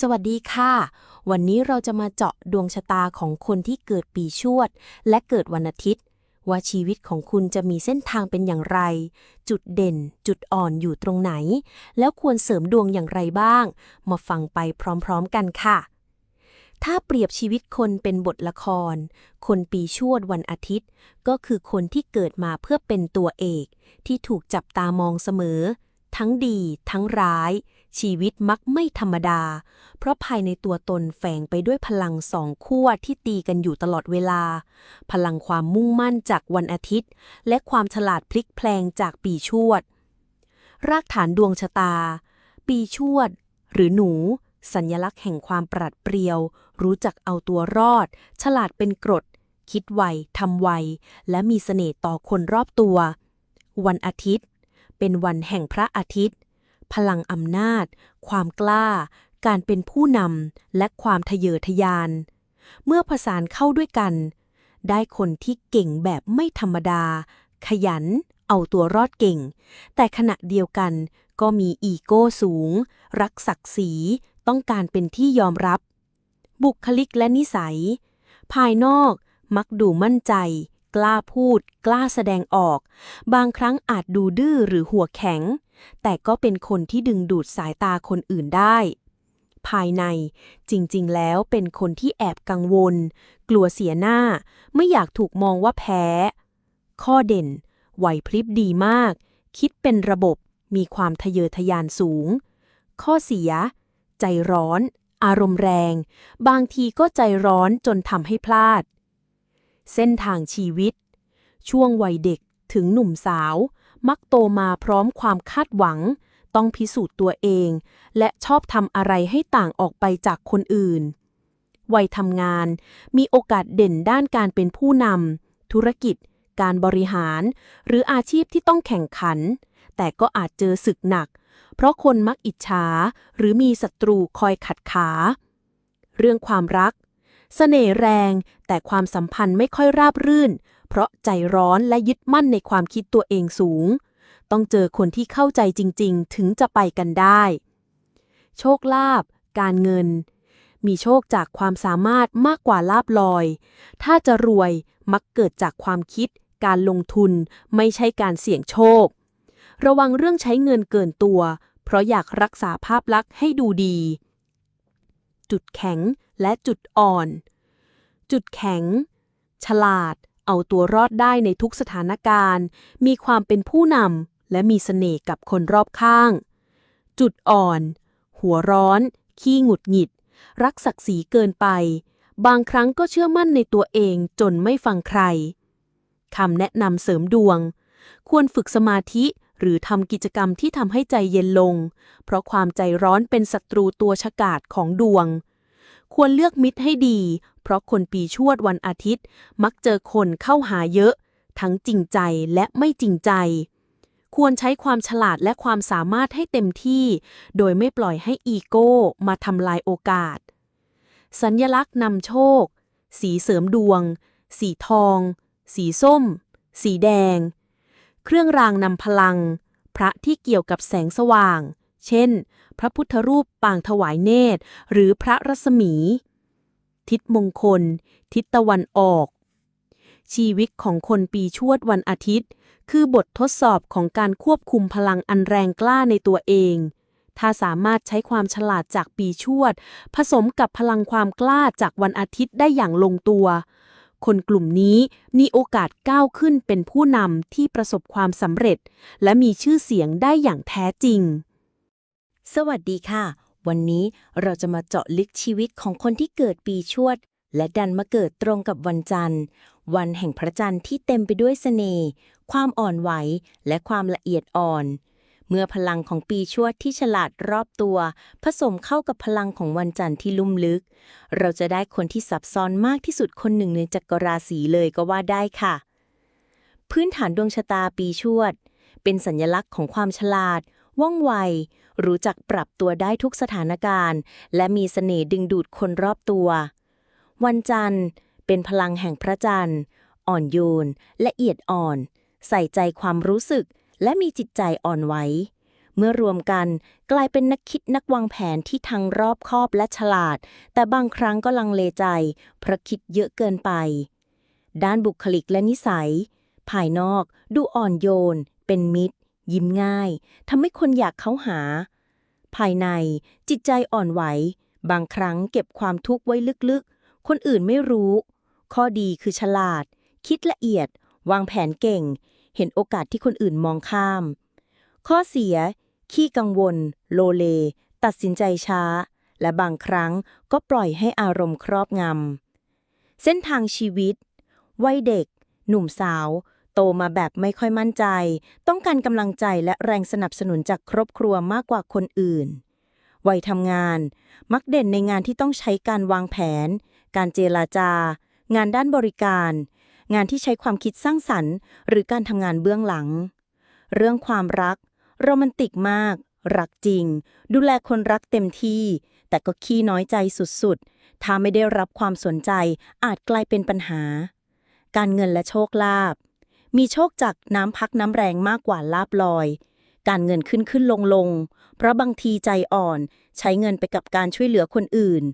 สวัสดีค่ะ วันนี้เราจะมาเจาะดวงชะตาของคนที่เกิดปีชวด และเกิดวันอาทิตย์ ว่าชีวิตของคุณจะมีเส้นทางเป็นอย่างไร จุดเด่น จุดอ่อนอยู่ตรงไหน แล้วควรเสริมดวงอย่างไรบ้าง มาฟังไปพร้อมๆกันค่ะ ถ้าเปรียบชีวิตคนเป็นบทละคร คนปีชวดวันอาทิตย์ ก็คือคนที่เกิดมาเพื่อเป็นตัวเอก ที่ถูกจับตามองเสมอ ทั้งดี ทั้งร้าย ชีวิตมักไม่ธรรมดา เพราะภายในตัวตนแฝงไปด้วยพลังสองขั้วที่ตีกันอยู่ตลอดเวลา พลังความมุ่งมั่นจากวันอาทิตย์ และความฉลาดพลิกแพลงจากปีชวด รากฐานดวงชะตา ปีชวด หรือหนู สัญลักษณ์แห่งความปราดเปรียว รู้จักเอาตัวรอด ฉลาดเป็นกรด คิดไวทำไว และมีเสน่ห์ต่อคนรอบตัว วันอาทิตย์ เป็นวันแห่งพระอาทิตย์ พลังอำนาจ ความกล้า การเป็นผู้นำและความทะเยอทะยาน เมื่อผสานเข้าด้วยกัน ได้คนที่เก่งแบบไม่ธรรมดา ขยัน เอาตัวรอดเก่ง แต่ขณะเดียวกันก็มีอีโก้สูง รักศักดิ์ศรี ต้องการเป็นที่ยอมรับ บุคลิกและนิสัย ภายนอกมักดูมั่นใจ กล้าพูด กล้าแสดงออก บางครั้งอาจดูดื้อหรือหัวแข็ง แต่ก็เป็นคนที่ดึงดูดสายตาคนอื่นได้ ภายในจริงๆ แล้วเป็นคนที่แอบกังวล กลัวเสียหน้า ไม่อยากถูกมองว่าแพ้ ข้อเด่นไหวพริบดีมาก คิดเป็นระบบ มีความทะเยอทะยานสูง ข้อเสีย ใจร้อน อารมณ์แรง บางทีก็ใจร้อนจนทำให้พลาด เส้นทางชีวิต ช่วงวัยเด็กถึงหนุ่มสาว มักโตมาพร้อมความคาดหวัง ต้องพิสูจน์ตัวเอง และชอบทำอะไรให้ต่างออกไปจากคนอื่น วัยทำงาน มีโอกาสเด่นด้านการเป็นผู้นำธุรกิจ การบริหาร หรืออาชีพที่ต้องแข่งขัน แต่ก็อาจเจอศึกหนัก เพราะคนมักอิจฉาหรือมีศัตรูคอยขัดขา เรื่องความรักเสน่ห์แรงแต่ความสัมพันธ์ไม่ค่อยราบรื่น เพราะใจร้อนและยึดมั่นในความคิดตัวเองสูง ต้องเจอคนที่เข้าใจจริง ๆ ถึงจะไปกันได้ โชคลาภการเงิน มีโชคจากความสามารถมากกว่าลาบลอย ถ้าจะรวยมักเกิดจากความคิด การลงทุนไม่ใช่การเสี่ยงโชค ระวังเรื่องใช้เงินเกินตัว เพราะอยากรักษาภาพลักษณ์ให้ดูดี จุดแข็งและจุดอ่อน จุดแข็ง ฉลาด เอาตัวรอดได้ในทุกสถานการณ์ มีความเป็นผู้นำและมีเสน่ห์กับคนรอบข้าง จุดอ่อน หัวร้อน ขี้หงุดหงิด รักศักดิ์ศรีเกินไป บางครั้งก็เชื่อมั่นในตัวเองจนไม่ฟังใครคำแนะนำเสริมดวง ควรฝึกสมาธิหรือทำกิจกรรมที่ทำให้ใจเย็นลง เพราะความใจร้อนเป็นศัตรูตัวฉกาจของดวง ควรเลือกมิตรให้ดี เพราะคนปีชวดวันอาทิตย์ มักเจอคนเข้าหาเยอะ ทั้งจริงใจและไม่จริงใจ ควรใช้ความฉลาดและความสามารถให้เต็มที่ โดยไม่ปล่อยให้อีโก้มาทำลายโอกาส สัญญลักษณ์นำโชค สีเสริมดวง สีทอง สีส้ม สีแดง เครื่องรางนำพลัง พระที่เกี่ยวกับแสงสว่าง เช่น พระพุทธรูปปางถวายเนตร หรือพระรัศมี ทิศมงคล ทิศตะวันออก ชีวิตของคนปีชวดวันอาทิตย์ คือบททดสอบของการควบคุมพลังอันแรงกล้าในตัวเอง ถ้าสามารถใช้ความฉลาดจากปีชวด ผสมกับพลังความกล้าจากวันอาทิตย์ได้อย่างลงตัว คนกลุ่มนี้มีโอกาสก้าวขึ้นเป็นผู้นำที่ประสบความสำเร็จ และมีชื่อเสียงได้อย่างแท้จริง สวัสดีค่ะ วันนี้เราจะมาเจาะลึกชีวิตของคนที่เกิดปีชวด และดันมาเกิดตรงกับวันจันทร์ วันแห่งพระจันทร์ที่เต็มไปด้วยเสน่ห์ ความอ่อนไหว และความละเอียดอ่อน เมื่อพลังของปีชวดที่ฉลาดรอบตัว ผสมเข้ากับพลังของวันจันทร์ที่ลุ่มลึก เราจะได้คนที่ซับซ้อนมากที่สุดคนหนึ่งในจักรราศีเลยก็ว่าได้ค่ะ พื้นฐานดวงชะตาปีชวดเป็นสัญลักษณ์ของความฉลาด ว่องไว รู้จักปรับตัวได้ทุกสถานการณ์ และมีเสน่ห์ดึงดูดคนรอบตัว วันจันทร์ เป็นพลังแห่งพระจันทร์ อ่อนโยนละเอียดอ่อน ใส่ใจความรู้สึก และมีจิตใจอ่อนไหวเมื่อรวมกันกลายเป็นนักคิดนักวางแผนที่ทั้งรอบคอบและฉลาด แต่บางครั้งก็ลังเลใจ เพราะคิดเยอะเกินไป ด้านบุคลิกและนิสัย ภายนอกดูอ่อนโยน เป็นมิตร ยิ้มง่ายทำให้คนอยากเข้าหา ภายในจิตใจอ่อนไหว บางครั้งเก็บความทุกข์ไว้ลึกๆ คนอื่นไม่รู้ ข้อดีคือฉลาด คิดละเอียด วางแผนเก่ง เห็นโอกาสที่คนอื่นมองข้าม ข้อเสีย ขี้กังวล โลเล ตัดสินใจช้า และบางครั้งก็ปล่อยให้อารมณ์ครอบงำเส้นทางชีวิต วัยเด็ก หนุ่มสาว โตมาแบบไม่ค่อยมั่นใจ ต้องการกำลังใจและแรงสนับสนุนจากครอบครัวมากกว่าคนอื่น วัยทำงาน มักเด่นในงานที่ต้องใช้การวางแผน การเจราจา งานด้านบริการ งานที่ใช้ความคิดสร้างสรรค์ หรือการทำงานเบื้องหลัง เรื่องความรัก โรแมนติกมาก รักจริง ดูแลคนรักเต็มที่ แต่ก็ขี้น้อยใจสุดๆ ถ้าไม่ได้รับความสนใจอาจกลายเป็นปัญหา การเงินและโชคลาภ มีโชคจากน้ำพักน้ำแรงมากกว่าลาบลอย การเงินขึ้นขึ้นลงลง เพราะบางทีใจอ่อนใช้เงินไปกับการช่วยเหลือคนอื่น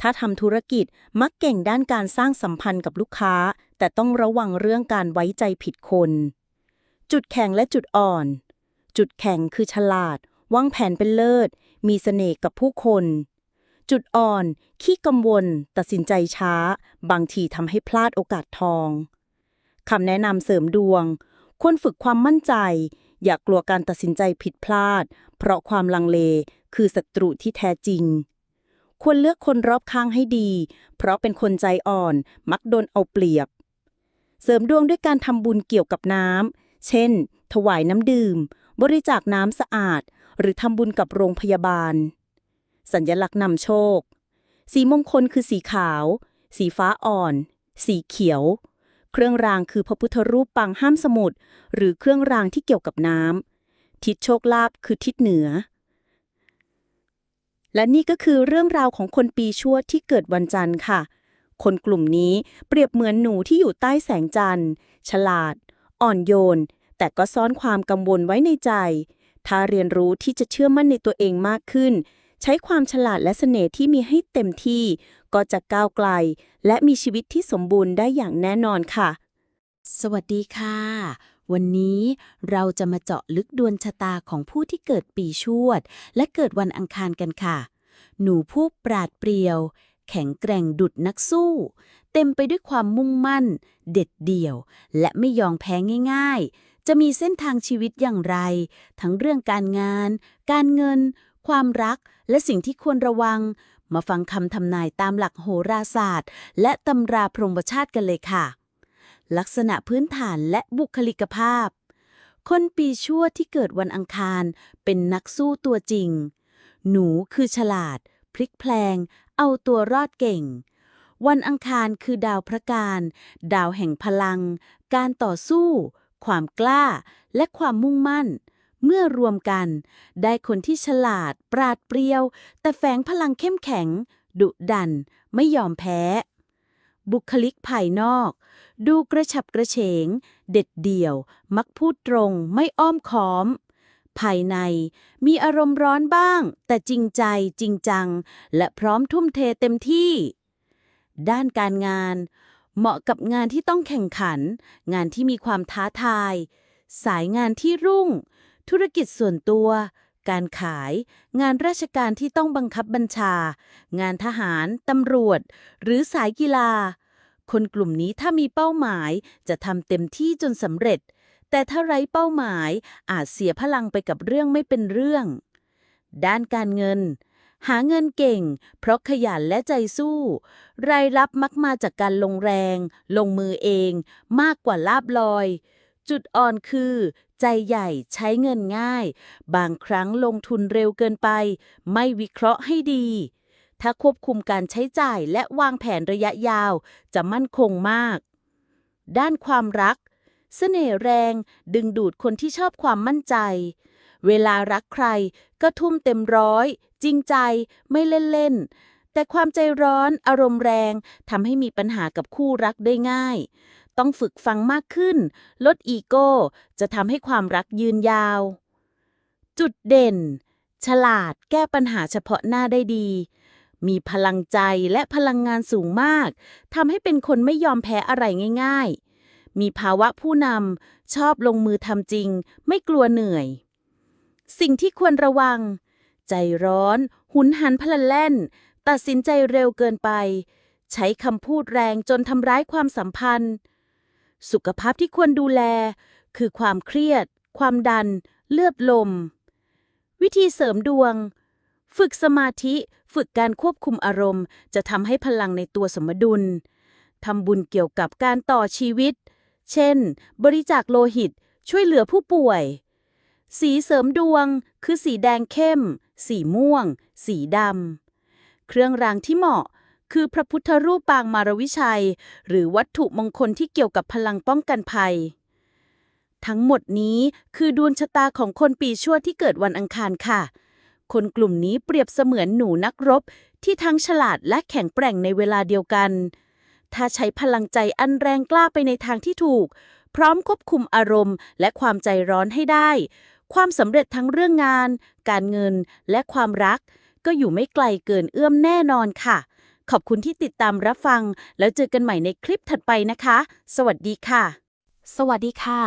ถ้าทำธุรกิจมักเก่งด้านการสร้างสัมพันธ์กับลูกค้า แต่ต้องระวังเรื่องการไว้ใจผิดคน จุดแข็งและจุดอ่อน จุดแข็งคือฉลาดวางแผนเป็นเลิศ มีเสน่ห์กับผู้คน จุดอ่อน ขี้กังวล ตัดสินใจช้า บางทีทำให้พลาดโอกาสทอง คำแนะนำเสริมดวง ควรฝึกความมั่นใจ อย่ากกลัวการตัดสินใจผิดพลาด เพราะความลังเลคือศัตรูที่แท้จริง ควรเลือกคนรอบข้างให้ดี เพราะเป็นคนใจอ่อน มักโดนเอาเปรียบ เสริมดวงด้วยการทำบุญเกี่ยวกับน้ำเช่น ถวายน้ำดื่ม บริจาคน้ำสะอาด หรือทำบุญกับโรงพยาบาล สัญลักษณ์นำโชค สีมงคลคือสีขาว สีฟ้าอ่อน สีเขียว เครื่องรางคือพระพุทธรูปปางห้ามสมุทรหรือเครื่องรางที่เกี่ยวกับน้ำทิศโชคลาภคือทิศเหนือ และนี่ก็คือเรื่องราวของคนปีชวดที่เกิดวันจันทร์ค่ะ คนกลุ่มนี้เปรียบเหมือนหนูที่อยู่ใต้แสงจันทร์ ฉลาด อ่อนโยน แต่ก็ซ่อนความกังวลไว้ในใจ ถ้าเรียนรู้ที่จะเชื่อมั่นในตัวเองมากขึ้น ใช้ความฉลาดและเสน่ห์ที่มีให้เต็มที่ ก็จะก้าวไกล และมีชีวิตที่สมบูรณ์ได้อย่างแน่นอนค่ะ สวัสดีค่ะ วันนี้เราจะมาเจาะลึกดวงชะตาของผู้ที่เกิดปีชวด และเกิดวันอังคารกันค่ะ หนูผู้ปราดเปรียว แข็งแกร่งดุดนักสู้ เต็มไปด้วยความมุ่งมั่น เด็ดเดี่ยว และไม่ยอมแพ้ง่าย ๆ จะมีเส้นทางชีวิตอย่างไร ทั้งเรื่องการงาน การเงินความรักและสิ่งที่ควรระวัง มาฟังคำทำนายตามหลักโหราศาสตร์ และตำราพรหมชาติกันเลยค่ะ ลักษณะพื้นฐานและบุคลิกภาพ คนปีชั่วที่เกิดวันอังคาร เป็นนักสู้ตัวจริง หนูคือฉลาด พลิกแพลง เอาตัวรอดเก่ง วันอังคารคือดาวพระการ ดาวแห่งพลัง การต่อสู้ ความกล้า และความมุ่งมั่น เมื่อรวมกัน ได้คนที่ฉลาด ปราดเปรียว แต่แฝงพลังเข้มแข็ง ดุดัน ไม่ยอมแพ้ บุคลิกภายนอก ดูกระฉับกระเฉง เด็ดเดี่ยว มักพูดตรง ไม่อ้อมค้อม ภายในมีอารมณ์ร้อนบ้าง แต่จริงใจจริงจัง และพร้อมทุ่มเทเต็มที่ ด้านการงาน เหมาะกับงานที่ต้องแข่งขัน งานที่มีความท้าทาย สายงานที่รุ่ง ธุรกิจส่วนตัว การขาย งานราชการที่ต้องบังคับบัญชา งานทหาร ตำรวจ หรือสายกีฬา คนกลุ่มนี้ถ้ามีเป้าหมายจะทำเต็มที่จนสำเร็จ แต่ถ้าไร้เป้าหมายอาจเสียพลังไปกับเรื่องไม่เป็นเรื่อง ด้านการเงินหาเงินเก่ง เพราะขยันและใจสู้ รายรับมักมาจากการลงแรง ลงมือเอง มากกว่าลาบลอย จุดอ่อนคือ ใจใหญ่ใช้เงินง่าย บางครั้งลงทุนเร็วเกินไป ไม่วิเคราะห์ให้ดี ถ้าควบคุมการใช้จ่ายและวางแผนระยะยาว จะมั่นคงมาก ด้านความรัก เสน่ห์แรง ดึงดูดคนที่ชอบความมั่นใจ เวลารักใครก็ทุ่มเต็มร้อย จริงใจไม่เล่นๆแต่ความใจร้อนอารมณ์แรงทำให้มีปัญหากับคู่รักได้ง่าย ต้องฝึกฟังมากขึ้น ลดอีโก้ จะทำให้ความรักยืนยาว จุดเด่น ฉลาดแก้ปัญหาเฉพาะหน้าได้ดี มีพลังใจและพลังงานสูงมากทำให้เป็นคนไม่ยอมแพ้อะไรง่าย ๆ มีภาวะผู้นำชอบลงมือทำจริง ไม่กลัวเหนื่อย สิ่งที่ควรระวัง ใจร้อน หุนหันพลันแล่น ตัดสินใจเร็วเกินไปใช้คำพูดแรงจนทำร้ายความสัมพันธ์ สุขภาพที่ควรดูแล คือความเครียด ความดัน เลือดลม วิธีเสริมดวง ฝึกสมาธิ ฝึกการควบคุมอารมณ์ จะทำให้พลังในตัวสมดุลทำบุญเกี่ยวกับการต่อชีวิต เช่น บริจาคโลหิต ช่วยเหลือผู้ป่วย สีเสริมดวง คือสีแดงเข้ม สีม่วง สีดำ เครื่องรางที่เหมาะ คือพระพุทธรูปปางมารวิชัย หรือวัตถุมงคลที่เกี่ยวกับพลังป้องกันภัย ทั้งหมดนี้คือดวงชะตาของคนปีชวดที่เกิดวันอังคารค่ะ คนกลุ่มนี้เปรียบเสมือนหนูนักรบ ที่ทั้งฉลาดและแข็งแกร่งในเวลาเดียวกัน ถ้าใช้พลังใจอันแรงกล้าไปในทางที่ถูก พร้อมควบคุมอารมณ์ และความใจร้อนให้ได้ ความสำเร็จทั้งเรื่องงาน การเงิน และความรัก ก็อยู่ไม่ไกลเกินเอื้อมแน่นอนค่ะ ขอบคุณที่ติดตามรับฟัง แล้วเจอกันใหม่ในคลิปถัดไปนะคะ สวัสดีค่ะ สวัสดีค่ะ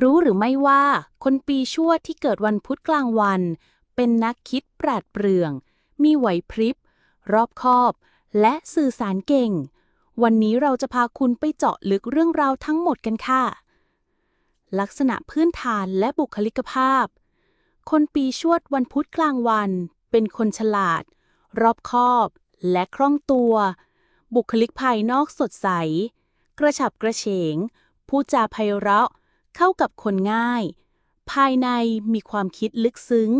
รู้หรือไม่ว่า คนปีชวดที่เกิดวันพุธกลางวัน เป็นนักคิดปราดเปรื่อง มีไหวพริบ รอบคอบ และสื่อสารเก่ง วันนี้เราจะพาคุณไปเจาะลึกเรื่องราวทั้งหมดกันค่ะ ลักษณะพื้นฐานและบุคลิกภาพ คนปีชวดวันพุธกลางวัน เป็นคนฉลาด รอบคอบ และคล่องตัว บุคลิกภายนอกสดใส กระฉับกระเฉง พูดจาไพเราะ เข้ากับคนง่าย ภายในมีความคิดลึกซึ้ง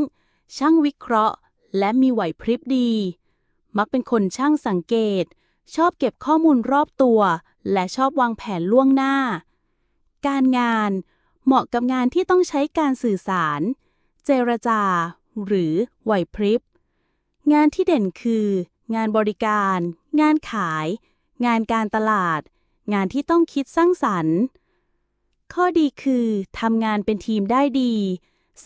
ช่างวิเคราะห์ และมีไหวพริบดี มักเป็นคนช่างสังเกต ชอบเก็บข้อมูลรอบตัว และชอบวางแผนล่วงหน้า การงานเหมาะกับงานที่ต้องใช้การสื่อสาร เจรจา หรือไหวพริบ งานที่เด่นคือ งานบริการ งานขาย งานการตลาด งานที่ต้องคิดสร้างสรรค์ ข้อดีคือทำงานเป็นทีมได้ดี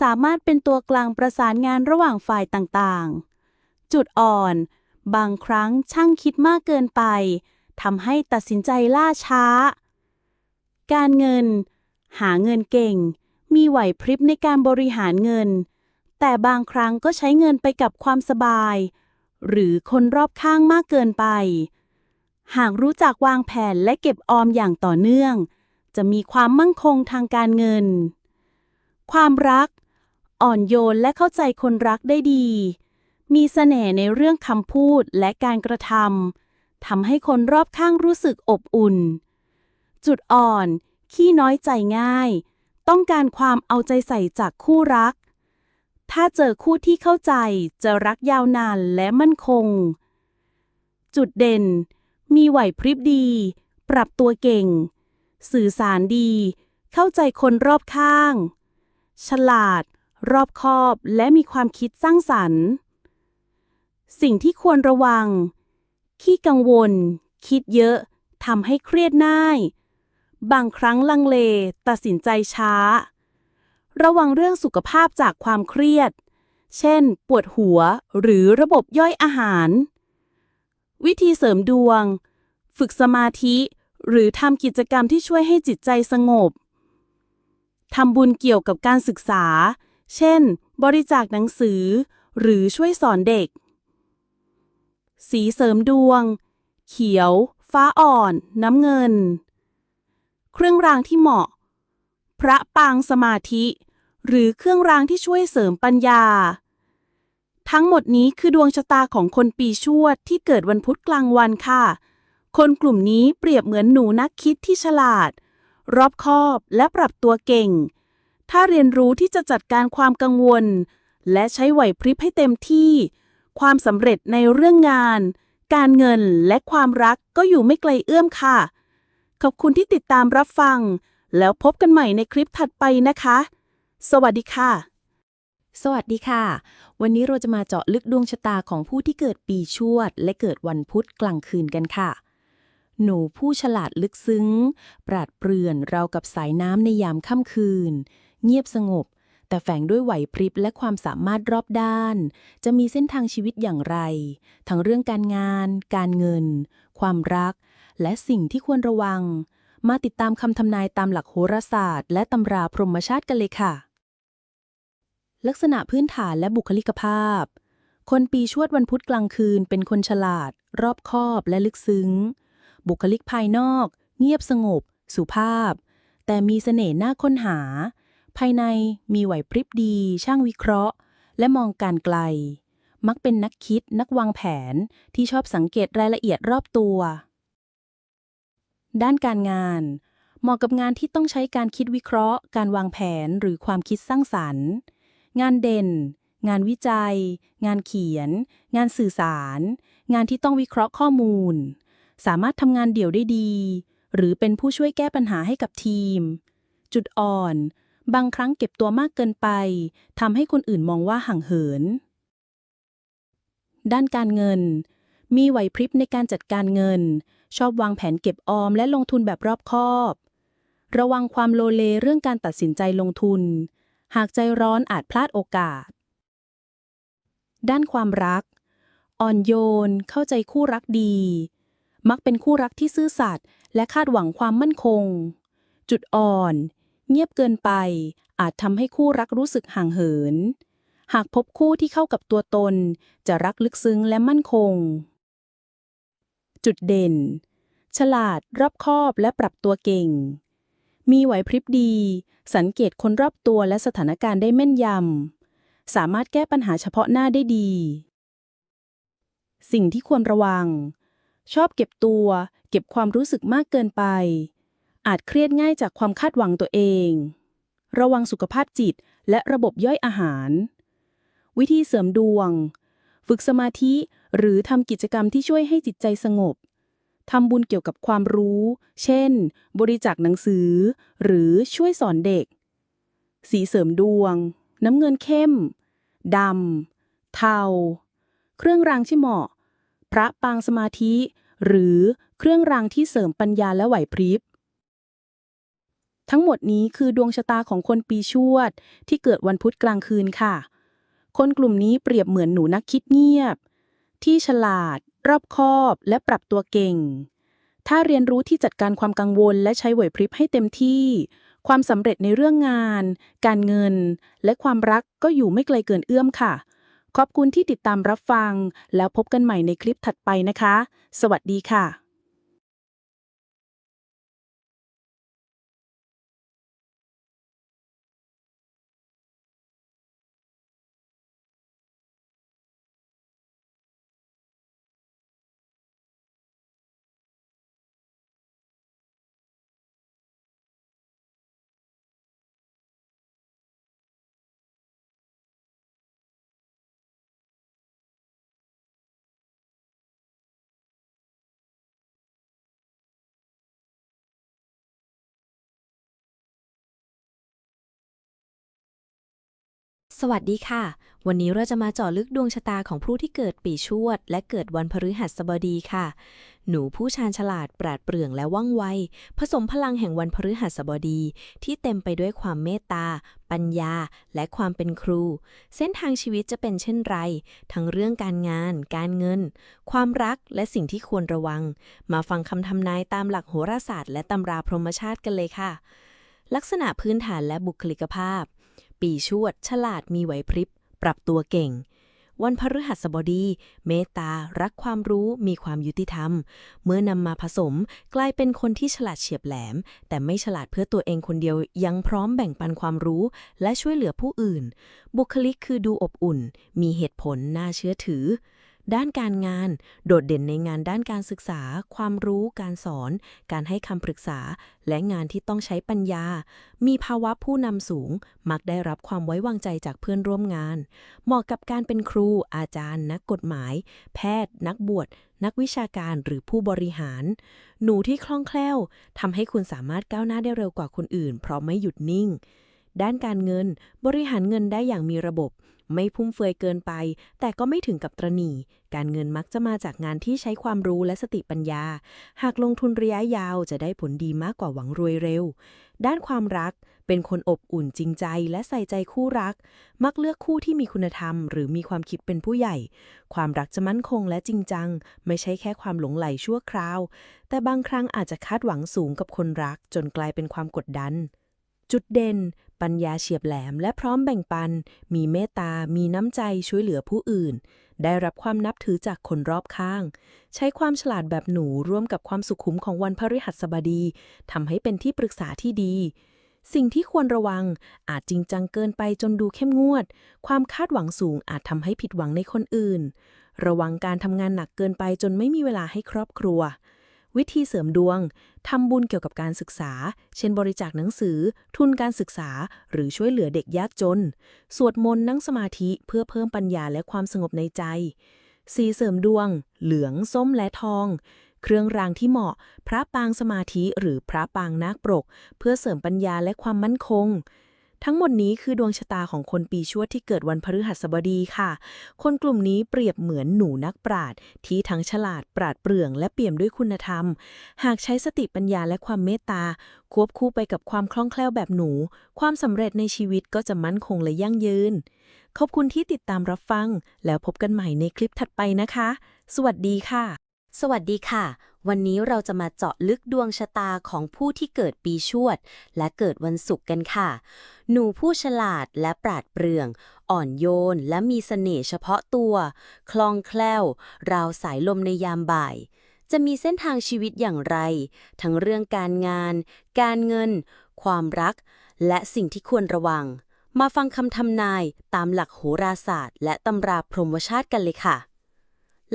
สามารถเป็นตัวกลางประสานงานระหว่างฝ่ายต่างๆ จุดอ่อน บางครั้งช่างคิดมากเกินไปทำให้ตัดสินใจล่าช้า การเงิน หาเงินเก่ง มีไหวพริบในการบริหารเงิน แต่บางครั้งก็ใช้เงินไปกับความสบาย หรือคนรอบข้างมากเกินไป หากรู้จักวางแผนและเก็บออมอย่างต่อเนื่อง จะมีความมั่งคงทางการเงิน ความรัก อ่อนโยนและเข้าใจคนรักได้ดี มีเสน่ห์ในเรื่องคำพูดและการกระทำทำให้คนรอบข้างรู้สึกอบอุ่น จุดอ่อน ขี้น้อยใจง่าย ต้องการความเอาใจใส่จากคู่รัก ถ้าเจอคู่ที่เข้าใจจะรักยาวนานและมั่นคง จุดเด่น มีไหวพริบดี ปรับตัวเก่ง สื่อสารดี เข้าใจคนรอบข้าง ฉลาด รอบคอบและมีความคิดสร้างสรรค์ สิ่งที่ควรระวัง ขี้กังวล คิดเยอะทำให้เครียดง่าย บางครั้งลังเล ตัดสินใจช้า ระวังเรื่องสุขภาพจากความเครียด เช่น ปวดหัวหรือระบบย่อยอาหาร วิธีเสริมดวง ฝึกสมาธิ หรือทำกิจกรรมที่ช่วยให้จิตใจสงบทำบุญเกี่ยวกับการศึกษา เช่น บริจาคหนังสือ หรือช่วยสอนเด็ก สีเสริมดวง เขียว ฟ้าอ่อน น้ำเงิน เครื่องรางที่เหมาะ พระปางสมาธิ หรือเครื่องรางที่ช่วยเสริมปัญญา ทั้งหมดนี้คือดวงชะตาของคนปีชวดที่เกิดวันพุธกลางวันค่ะ คนกลุ่มนี้เปรียบเหมือนหนูนักคิดที่ฉลาด รอบคอบและปรับตัวเก่ง ถ้าเรียนรู้ที่จะจัดการความกังวล และใช้ไหวพริบให้เต็มที่ ความสำเร็จในเรื่องงาน การเงินและความรักก็อยู่ไม่ไกลเอื้อมค่ะ ขอบคุณที่ติดตามรับฟัง แล้วพบกันใหม่ในคลิปถัดไปนะคะ สวัสดีค่ะ สวัสดีค่ะ วันนี้เราจะมาเจาะลึกดวงชะตาของผู้ที่เกิดปีชวด และเกิดวันพุธกลางคืนกันค่ะ หนูผู้ฉลาดลึกซึ้ง ปราดเปรื่อนรากับสายน้ำในยามค่ำคืน เงียบสงบ แต่แฝงด้วยไหวพริบและความสามารถรอบด้าน จะมีเส้นทางชีวิตอย่างไร ทั้งเรื่องการงาน การเงิน ความรัก และสิ่งที่ควรระวัง มาติดตามคำทำนายตามหลักโหราศาสตร์ และตำราพรหมชาติกันเลยค่ะ ลักษณะพื้นฐานและบุคลิกภาพ คนปีชวดวันพุธกลางคืน เป็นคนฉลาด รอบคอบและลึกซึ้ง บุคลิกภายนอก เงียบสงบ สุภาพ แต่มีเสน่ห์น่าค้นหา ภายในมีไหวพริบดี ช่างวิเคราะห์ และมองการไกล มักเป็นนักคิด นักวางแผนที่ชอบสังเกตรายละเอียดรอบตัว ด้านการงาน เหมาะกับงานที่ต้องใช้การคิดวิเคราะห์ การวางแผนหรือความคิดสร้างสรรค์ งานเด่น งานวิจัย งานเขียน งานสื่อสาร งานที่ต้องวิเคราะห์ข้อมูล สามารถทำงานเดี่ยวได้ดี หรือเป็นผู้ช่วยแก้ปัญหาให้กับทีม จุดอ่อน บางครั้งเก็บตัวมากเกินไปทำให้คนอื่นมองว่าห่างเหิน ด้านการเงินมีไหวพริบในการจัดการเงิน ชอบวางแผนเก็บออมและลงทุนแบบรอบคอบ ระวังความโลเลเรื่องการตัดสินใจลงทุน หากใจร้อนอาจพลาดโอกาส ด้านความรัก อ่อนโยน เข้าใจคู่รักดี มักเป็นคู่รักที่ซื่อสัตย์และคาดหวังความมั่นคง จุดอ่อน เงียบเกินไป อาจทำให้คู่รักรู้สึกห่างเหิน หากพบคู่ที่เข้ากับตัวตน จะรักลึกซึ้งและมั่นคง จุดเด่น ฉลาด รอบคอบและปรับตัวเก่ง มีไหวพริบดี สังเกตคนรอบตัวและสถานการณ์ได้แม่นยำ สามารถแก้ปัญหาเฉพาะหน้าได้ดี สิ่งที่ควรระวัง ชอบเก็บตัว เก็บความรู้สึกมากเกินไป อาจเครียดง่ายจากความคาดหวังตัวเอง ระวังสุขภาพจิตและระบบย่อยอาหาร วิธีเสริมดวง ฝึกสมาธิ หรือทำกิจกรรมที่ช่วยให้จิตใจสงบทำบุญเกี่ยวกับความรู้ เช่น บริจาคหนังสือ หรือช่วยสอนเด็ก สีเสริมดวง น้ำเงินเข้ม ดำ เทา เครื่องรางที่เหมาะ พระปางสมาธิ หรือเครื่องรางที่เสริมปัญญาและไหวพริบ ทั้งหมดนี้คือดวงชะตาของคนปีชวดที่เกิดวันพุธกลางคืนค่ะ คนกลุ่มนี้เปรียบเหมือนหนูนักคิดเงียบ ที่ฉลาด รอบคอบและปรับตัวเก่ง ถ้าเรียนรู้ที่จัดการความกังวลและใช้ไหวพริบให้เต็มที่ ความสำเร็จในเรื่องงาน การเงิน และความรักก็อยู่ไม่ไกลเกินเอื้อมค่ะ ขอบคุณที่ติดตามรับฟัง แล้วพบกันใหม่ในคลิปถัดไปนะคะ สวัสดีค่ะ วัสดีค่ะ วันนี้เราจะมาเจาะลึกดวงชะตาของผู้ที่เกิดปีชวด และเกิดวันพฤหัสบดีค่ะ หนูผู้ชาญฉลาดปราดเปรื่องและว่องไว ผสมพลังแห่งวันพฤหัสบดี ที่เต็มไปด้วยความเมตตา ปัญญา และความเป็นครู เส้นทางชีวิตจะเป็นเช่นไร ทั้งเรื่องการงาน การเงิน ความรักและสิ่งที่ควรระวัง มาฟังคำทำนายตามหลักโหราศาสตร์ และตำราพรหมชาติกันเลยค่ะ ลักษณะพื้นฐานและบุคลิกภาพ ปีชวด ฉลาดมีไหวพริบ ปรับตัวเก่ง วันพฤหัสบดี เมตตา รักความรู้มีความยุติธรรม เมื่อนำมาผสมกลายเป็นคนที่ฉลาดเฉียบแหลม แต่ไม่ฉลาดเพื่อตัวเองคนเดียวยังพร้อมแบ่งปันความรู้ และช่วยเหลือผู้อื่น บุคลิกคือดูอบอุ่น มีเหตุผลน่าเชื่อถือ ด้านการงาน โดดเด่นในงานด้านการศึกษา ความรู้ การสอน การให้คำปรึกษา และงานที่ต้องใช้ปัญญา มีภาวะผู้นำสูง มักได้รับความไว้วางใจจากเพื่อนร่วมงาน เหมาะกับการเป็นครู อาจารย์ นักกฎหมาย แพทย์ นักบวช นักวิชาการหรือผู้บริหาร หนูที่คล่องแคล่วทำให้คุณสามารถก้าวหน้าได้เร็วกว่าคนอื่น เพราะไม่หยุดนิ่งด้านการเงิน บริหารเงินได้อย่างมีระบบ ไม่พุ่มเฟือยเกินไป แต่ก็ไม่ถึงกับตรหนีการเงินมักจะมาจากงานที่ใช้ความรู้และสติปัญญา หากลงทุนระยะยาวจะได้ผลดีมากกว่าหวังรวยเร็ว ด้านความรักเป็นคนอบอุ่นจริงใจและใส่ใจคู่รัก มักเลือกคู่ที่มีคุณธรรม หรือมีความคิดเป็นผู้ใหญ่ ความรักจะมั่นคงและจริงจัง ไม่ใช่แค่ความหลงไหลชั่วคราว แต่บางครั้งอาจจะคาดหวังสูงกับคนรัก จนกลายเป็นความกดดัน จุดเด่น ปัญญาเฉียบแหลมและพร้อมแบ่งปัน มีเมตตา มีน้ำใจช่วยเหลือผู้อื่น ได้รับความนับถือจากคนรอบข้าง ใช้ความฉลาดแบบหนูร่วมกับความสุขุมของวันพฤหัสบดีทำให้เป็นที่ปรึกษาที่ดี สิ่งที่ควรระวังอาจจริงจังเกินไปจนดูเข้มงวด ความคาดหวังสูงอาจทำให้ผิดหวังในคนอื่น ระวังการทำงานหนักเกินไปจนไม่มีเวลาให้ครอบครัว วิธีเสริมดวง ทำบุญเกี่ยวกับการศึกษา เช่นบริจาคหนังสือ ทุนการศึกษา หรือช่วยเหลือเด็กยากจน สวดมนต์นั่งสมาธิเพื่อเพิ่มปัญญาและความสงบในใจ สีเสริมดวง เหลือง ส้มและทอง เครื่องรางที่เหมาะ พระปางสมาธิหรือพระปางนาคปรก เพื่อเสริมปัญญาและความมั่นคง ทั้งหมดนี้คือดวงชะตาของคนปีชวดที่เกิดวันพฤหัสบดีค่ะ คนกลุ่มนี้เปรียบเหมือนหนูนักปราชญ์ที่ทั้งฉลาดปราดเปรื่องและเปี่ยมด้วยคุณธรรม หากใช้สติปัญญาและความเมตตา ควบคู่ไปกับความคล่องแคล่วแบบหนู ความสำเร็จในชีวิตก็จะมั่นคงและยั่งยืน ขอบคุณที่ติดตามรับฟัง แล้วพบกันใหม่ในคลิปถัดไปนะคะ สวัสดีค่ะ สวัสดีค่ะ วันนี้เราจะมาเจาะลึกดวงชะตาของผู้ที่เกิดปีชวด และเกิดวันศุกร์กันค่ะ หนูผู้ฉลาดและปราดเปรื่อง อ่อนโยนและมีเสน่ห์เฉพาะตัว คล่องแคล่ว ราวสายลมในยามบ่าย จะมีเส้นทางชีวิตอย่างไร ทั้งเรื่องการงาน การเงิน ความรัก และสิ่งที่ควรระวัง มาฟังคำทำนายตามหลักโหราศาสตร์ และตำราพรหมชาติกันเลยค่ะ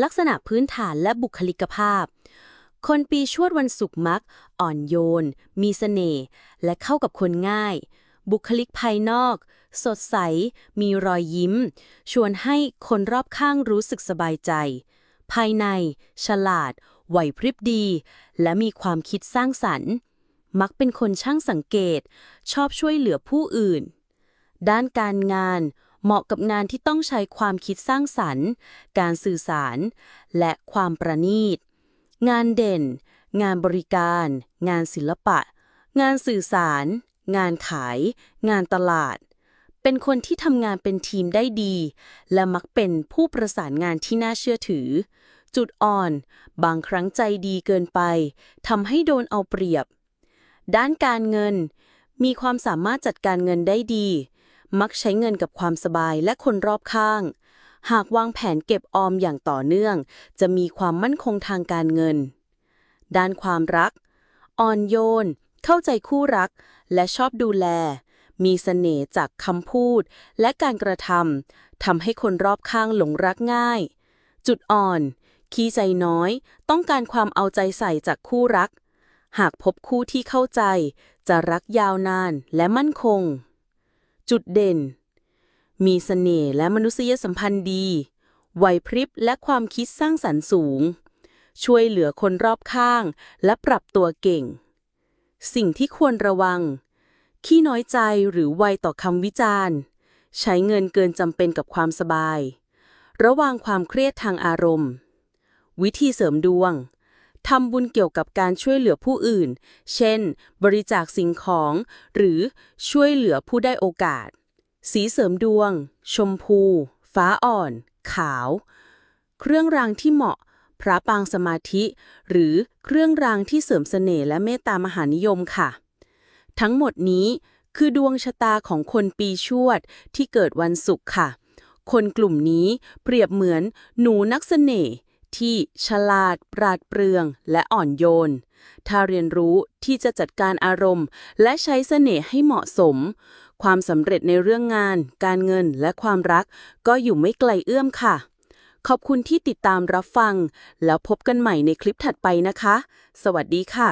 ลักษณะพื้นฐานและบุคลิกภาพ คนปีชวดวันศุกร์มัก อ่อนโยน มีเสน่ห์และเข้ากับคนง่าย บุคลิกภายนอก สดใส มีรอยยิ้ม ชวนให้คนรอบข้างรู้สึกสบายใจ ภายใน ฉลาดไหวพริบดี และมีความคิดสร้างสรรค์มักเป็นคนช่างสังเกต ชอบช่วยเหลือผู้อื่น ด้านการงาน เหมาะกับงานที่ต้องใช้ความคิดสร้างสรรค์ การสื่อสาร และความประณีต งานเด่น งานบริการ งานศิลปะ งานสื่อสาร งานขาย งานตลาด เป็นคนที่ทำงานเป็นทีมได้ดี และมักเป็นผู้ประสานงานที่น่าเชื่อถือ จุดอ่อน บางครั้งใจดีเกินไปทำให้โดนเอาเปรียบ ด้านการเงิน มีความสามารถจัดการเงินได้ดี มักใช้เงินกับความสบายและคนรอบข้าง หากวางแผนเก็บออมอย่างต่อเนื่อง จะมีความมั่นคงทางการเงิน ด้านความรัก อ่อนโยน เข้าใจคู่รัก และชอบดูแล มีเสน่ห์จากคำพูด และการกระทำทำให้คนรอบข้างหลงรักง่าย จุดอ่อน ขี้ใจน้อย ต้องการความเอาใจใส่จากคู่รัก หากพบคู่ที่เข้าใจ จะรักยาวนานและมั่นคง จุดเด่น มีเสน่ห์และมนุษยสัมพันธ์ดี ไหวพริบและความคิดสร้างสรรค์สูง ช่วยเหลือคนรอบข้าง และปรับตัวเก่ง สิ่งที่ควรระวัง ขี้น้อยใจหรือไวต่อคำวิจารณ์ ใช้เงินเกินจำเป็นกับความสบาย ระวังความเครียดทางอารมณ์ วิธีเสริมดวง ทำบุญเกี่ยวกับการช่วยเหลือผู้อื่น เช่น บริจาคสิ่งของ หรือช่วยเหลือผู้ได้โอกาส สีเสริมดวง ชมพู ฟ้าอ่อน ขาว เครื่องรางที่เหมาะ พระปางสมาธิ หรือเครื่องรางที่เสริมเสน่ห์และเมตตามหานิยมค่ะ ทั้งหมดนี้คือดวงชะตาของคนปีชวดที่เกิดวันศุกร์ค่ะ คนกลุ่มนี้เปรียบเหมือนหนูนักเสน่ห์ ที่ฉลาด ปราดเปรื่อง และอ่อนโยน ถ้าเรียนรู้ที่จะจัดการอารมณ์ และใช้เสน่ห์ให้เหมาะสม ความสำเร็จในเรื่องงาน การเงินและความรัก ก็อยู่ไม่ไกลเอื้อมค่ะ ขอบคุณที่ติดตามรับฟัง แล้วพบกันใหม่ในคลิปถัดไปนะคะ สวัสดีค่ะ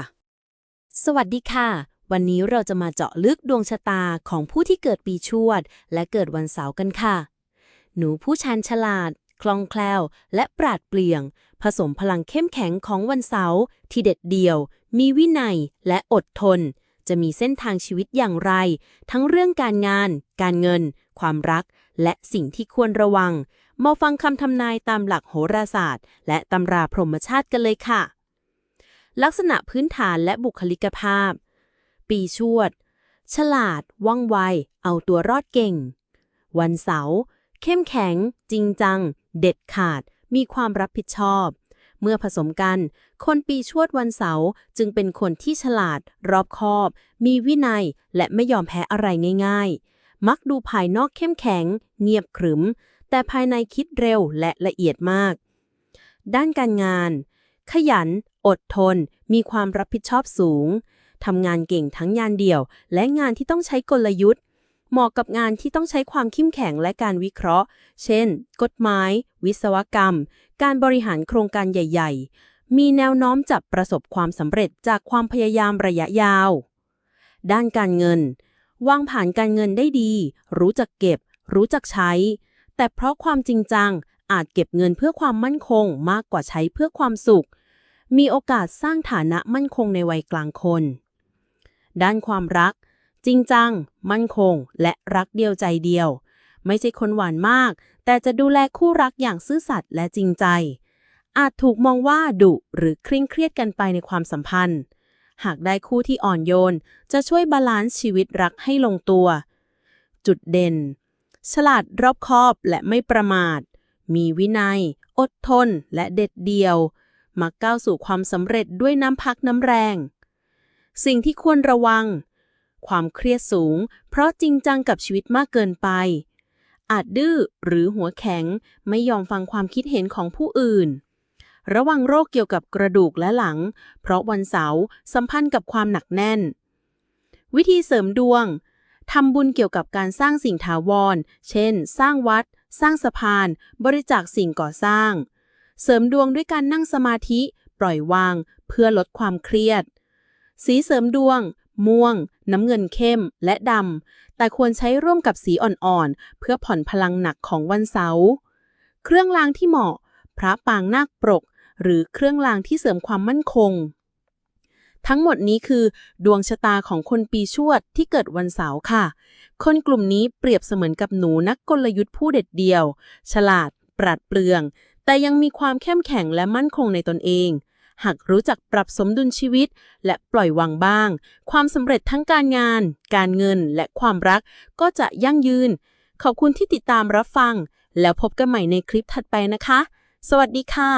สวัสดีค่ะ วันนี้เราจะมาเจาะลึกดวงชะตาของผู้ที่เกิดปีชวด และเกิดวันเสาร์กันค่ะ หนูผู้ชันฉลาด คล่องแคล่ว และปราดเปรื่องผสมพลังเข้มแข็งของวันเสาร์ที่เด็ดเดี่ยว มีวินัยและอดทน จะมีเส้นทางชีวิตอย่างไร ทั้งเรื่องการงาน การเงิน ความรัก และสิ่งที่ควรระวัง มาฟังคำทำนายตามหลักโหราศาสตร์ และตำราพรหมชาติกันเลยค่ะ ลักษณะพื้นฐานและบุคลิกภาพ ปีชวด ฉลาด ว่องไว เอาตัวรอดเก่ง วันเสาร์เข้มแข็ง จริงจังเด็ดขาด มีความรับผิดชอบ เมื่อผสมกัน คนปีชวดวันเสาร์จึงเป็นคนที่ฉลาด รอบคอบ มีวินัย และไม่ยอมแพ้อะไรง่าย ๆ มักดูภายนอกเข้มแข็ง เงียบขรึม แต่ภายในคิดเร็วและละเอียดมาก ด้านการงาน ขยัน อดทน มีความรับผิดชอบสูงทำงานเก่งทั้งงานเดี่ยว และงานที่ต้องใช้กลยุทธ์ เหมาะกับงานที่ต้องใช้ความเข้มแข็งและการวิเคราะห์ เช่น กฎหมาย วิศวกรรม การบริหารโครงการใหญ่ ๆ มีแนวโน้มจะประสบความสำเร็จจากความพยายามระยะยาว ด้านการเงิน วางผ่านการเงินได้ดี รู้จักเก็บ รู้จักใช้ แต่เพราะความจริงจัง อาจเก็บเงินเพื่อความมั่นคงมากกว่าใช้เพื่อความสุข มีโอกาสสร้างฐานะมั่นคงในวัยกลางคน ด้านความรัก จริงจัง มั่นคง และรักเดียวใจเดียว ไม่ใช่คนหวานมาก แต่จะดูแลคู่รักอย่างซื่อสัตย์และจริงใจ อาจถูกมองว่าดุหรือเคร่งเครียดกันไปในความสัมพันธ์ หากได้คู่ที่อ่อนโยน จะช่วยบาลานซ์ชีวิตรักให้ลงตัว จุดเด่น ฉลาดรอบคอบและไม่ประมาท มีวินัย อดทน และเด็ดเดี่ยว มักก้าวสู่ความสำเร็จด้วยน้ำพักน้ำแรง สิ่งที่ควรระวัง ความเครียดสูง เพราะจริงจังกับชีวิตมากเกินไป อาจดื้อหรือหัวแข็งไม่ยอมฟังความคิดเห็นของผู้อื่น ระวังโรคเกี่ยวกับกระดูกและหลัง เพราะวันเสาร์สัมพันธ์กับความหนักแน่น วิธีเสริมดวงทำบุญเกี่ยวกับการสร้างสิ่งถาวร เช่น สร้างวัด สร้างสะพาน บริจาคสิ่งก่อสร้าง เสริมดวงด้วยการนั่งสมาธิ ปล่อยวาง เพื่อลดความเครียด สีเสริมดวง ม่วง น้ำเงินเข้ม และดำ แต่ควรใช้ร่วมกับสีอ่อนๆ เพื่อผ่อนพลังหนักของวันเสาร์เครื่องรางที่เหมาะ พระปางนาคปรก หรือเครื่องรางที่เสริมความมั่นคง ทั้งหมดนี้คือ ดวงชะตาของคนปีชวดที่เกิดวันเสาร์ค่ะ คนกลุ่มนี้เปรียบเสมือนกับหนูนักกลยุทธ์ผู้เด็ดเดี่ยว ฉลาด ปราดเปรื่อง แต่ยังมีความเข้มแข็งและมั่นคงในตนเอง หากรู้จักปรับสมดุลชีวิต และปล่อยวางบ้าง ความสำเร็จทั้งการงาน การเงินและความรักก็จะยั่งยืน ขอบคุณที่ติดตามรับฟัง แล้วพบกันใหม่ในคลิปถัดไปนะคะ สวัสดีค่ะ